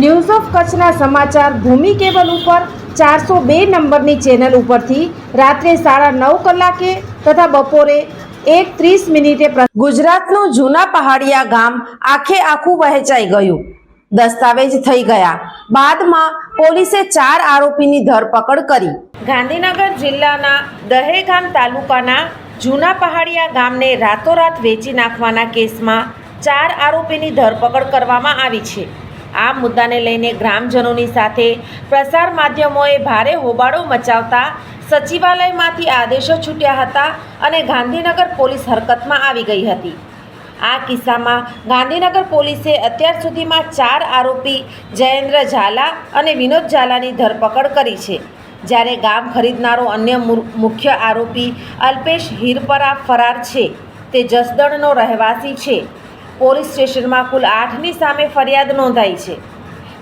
news of કચ્છના સમાચાર ભૂમિ cable ઉપર ચારસો બે નંબરની ચેનલ ઉપરથી રાત્રે સાડા નવ કલાકે તથા બપોરે એક ત્રીસ મિનિટે ગુજરાતનું જૂના પહાડિયા ગામ આખે આખું વહેંચાઈ ગયું. દસ્તાવેજ થઈ ગયા. બાદમાં પોલીસે ચાર આરોપીની ધરપકડ કરી. ગાંધીનગર જિલ્લાના દહેગામ તાલુકાના જૂના પહાડિયા ગામને રાતોરાત વેચી નાખવાના કેસમાં ચાર આરોપીની ધરપકડ કરવામાં આવી છે. આ મુદ્દાને લઈને ગ્રામજનોની સાથે પ્રસાર માધ્યમોએ ભારે હોબાળો મચાવતા સચિવાલયમાંથી આદેશો છૂટ્યા હતા અને ગાંધીનગર પોલીસ હરકતમાં આવી ગઈ હતી. આ કિસ્સામાં ગાંધીનગર પોલીસે અત્યાર સુધીમાં ચાર આરોપી જયેન્દ્ર ઝાલા અને વિનોદ ઝાલાની ધરપકડ કરી છે. જ્યારે ગામ ખરીદનારો અન્ય મુખ્ય આરોપી અલ્પેશ હિરપરા ફરાર છે. તે જસદણનો રહેવાસી છે. પોલીસ સ્ટેશનમાં કુલ આઠની સામે ફરિયાદ નોંધાઈ છે.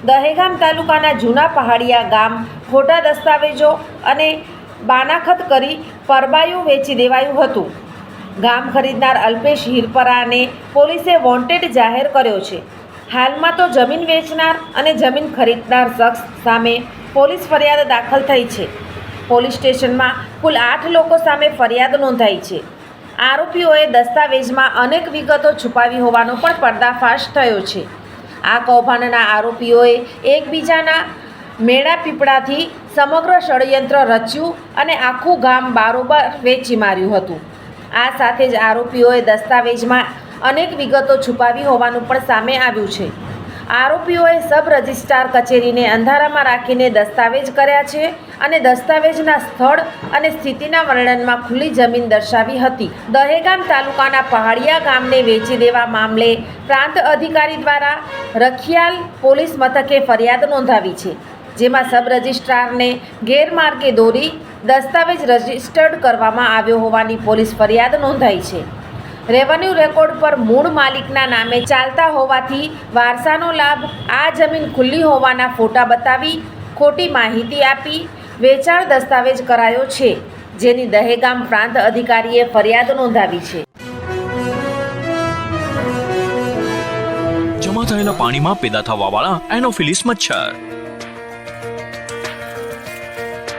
દહેગામ તાલુકાના જૂના પહાડિયા ગામ, ખોટા દસ્તાવેજો અને બાનાખત કરી પરબાયું વેચી દેવાયું હતું. ગામ ખરીદનાર અલ્પેશ હિરપરાને પોલીસે વોન્ટેડ જાહેર કર્યો છે. હાલમાં તો જમીન વેચનાર અને જમીન ખરીદનાર શખ્સ સામે પોલીસ ફરિયાદ દાખલ થઈ છે. પોલીસ સ્ટેશનમાં કુલ આઠ લોકો સામે ફરિયાદ નોંધાઈ છે. આરોપીઓએ દસ્તાવેજમાં અનેક વિગતો છુપાવી હોવાનો પણ પર્દાફાશ થયો છે. આ કૌભાંડના આરોપીઓએ એકબીજાના મેળા પીપળાથી સમગ્ર ષડયંત્ર રચ્યું અને આખું ગામ બારોબાર વેચી માર્યું હતું. આ સાથે જ આરોપીઓએ દસ્તાવેજમાં અનેક વિગતો છુપાવી હોવાનું પણ સામે આવ્યું છે. આરોપીઓએ સબ રજિસ્ટ્રાર કચેરીને અંધારામાં રાખીને દસ્તાવેજ કર્યા છે અને દસ્તાવેજના સ્થળ અને સ્થિતિના વર્ણનમાં ખુલ્લી જમીન દર્શાવી હતી. દહેગામ તાલુકાના પહાડિયા ગામને વેચી દેવા મામલે પ્રાંત અધિકારી દ્વારા રખિયાલ પોલીસ મથકે ફરિયાદ નોંધાવી છે, જેમાં સબ રજિસ્ટ્રારને ગેરમાર્ગે દોરી દસ્તાવેજ રજિસ્ટર્ડ કરવામાં આવ્યો હોવાની પોલીસ ફરિયાદ નોંધાઈ છે. રેવન્યુ રેકોર્ડ પર મૂળ માલિકના નામે ચાલતા હોવાથી વારસાનો લાભ આ જમીન ખુલ્લી હોવાના ફોટા બતાવી ખોટી માહિતી આપી વેચાણ દસ્તાવેજ કરાયો છે, જેની દહેગામ પ્રાંત અધિકારીએ ફરિયાદ નોંધાવી છે. જમા થયેલા પાણીમાં પેદા થવાવાળા એનોફિલિસ મચ્છર.